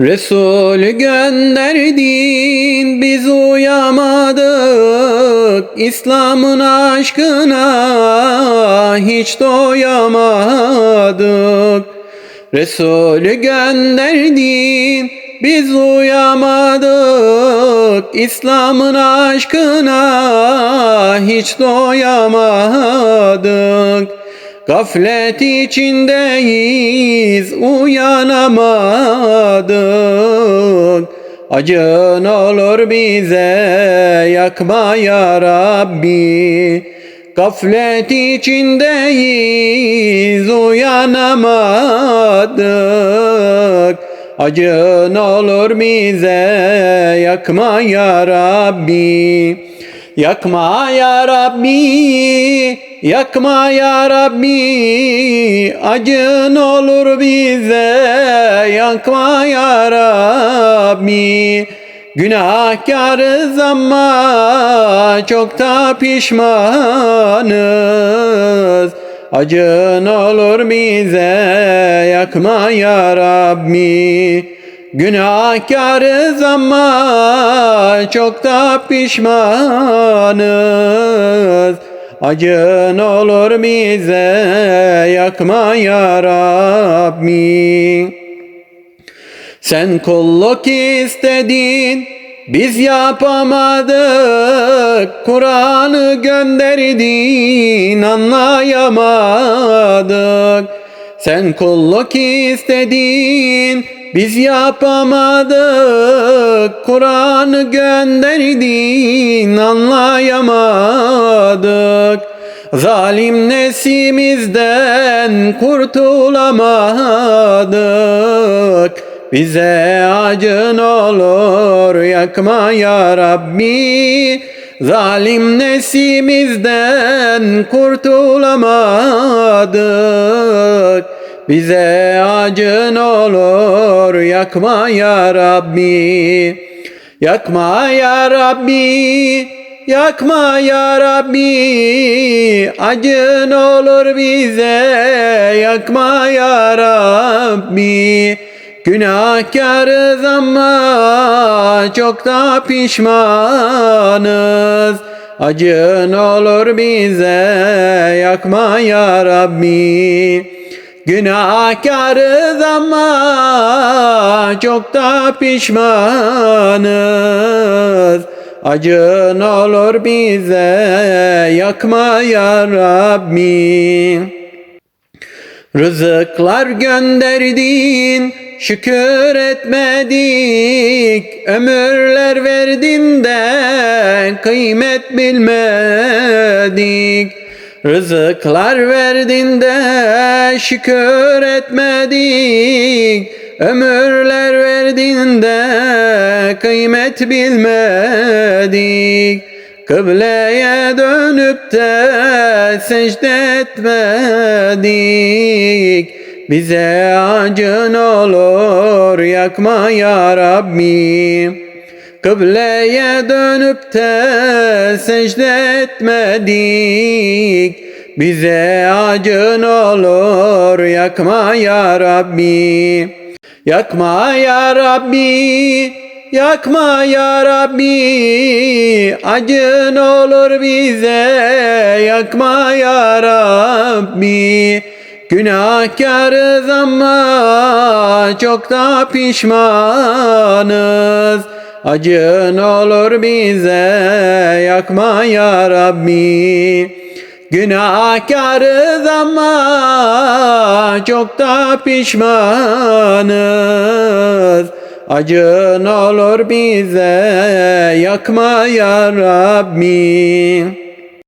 Resulü gönderdin biz uyamadık. İslam'ın aşkına hiç doyamadık. Resulü gönderdin biz uyamadık. İslam'ın aşkına hiç doyamadık Gaflet içindeyiz uyanamadık. Acın olur bize yakma ya Rabbi. Gaflet içindeyiz uyanamadık. Acın olur bize yakma ya Rabbi Yakma ya Rabbi, yakma ya Rabbi, acın olur bize, yakma ya Rabbi. Günahkarız ama çok da pişmanız. Acın olur bize, yakma ya Rabbi. Günahkarız ama çok da pişmanız. Acın olur bize yakma ya Rabbi. Sen kulluk istedin biz yapamadık Kur'an'ı gönderdin anlayamadık Sen kulluk istedin biz yapamadık. Kur'an'ı gönderdin anlayamadık. Zalim nesimizden kurtulamadık Bize acın olur yakma ya Rabbi. Zalim nesimizden kurtulamadık. Bize acın olur yakma ya Rabbi. Yakma ya Rabbi Yakma ya Rabbi. Acın olur bize Yakma ya Rabbi Günahkarız ama çok da pişmanız. Acın olur bize Yakma ya Rabbi. Günahkarız ama çok da pişmanız. Acın olur bize yakma ya Rabbi. Rızıklar gönderdin şükür etmedik Ömürler verdin de kıymet bilmedik. Rızıklar verdin de şükür etmedik Ömürler verdin de kıymet bilmedik. Kıbleye dönüp de secde etmedik Bize acın olur yakma ya Rabbi. Kıbleye dönüp de secde etmedik. Bize acın olur yakma ya Rabbi. Yakma ya Rabbi Yakma ya Rabbi. Acın olur bize Yakma ya Rabbi Günahkarız ama çok da pişmanız. Acın olur bize yakma ya Rabbi. Günahkarız ama çok da pişmanız. Acın olur bize yakma ya Rabbi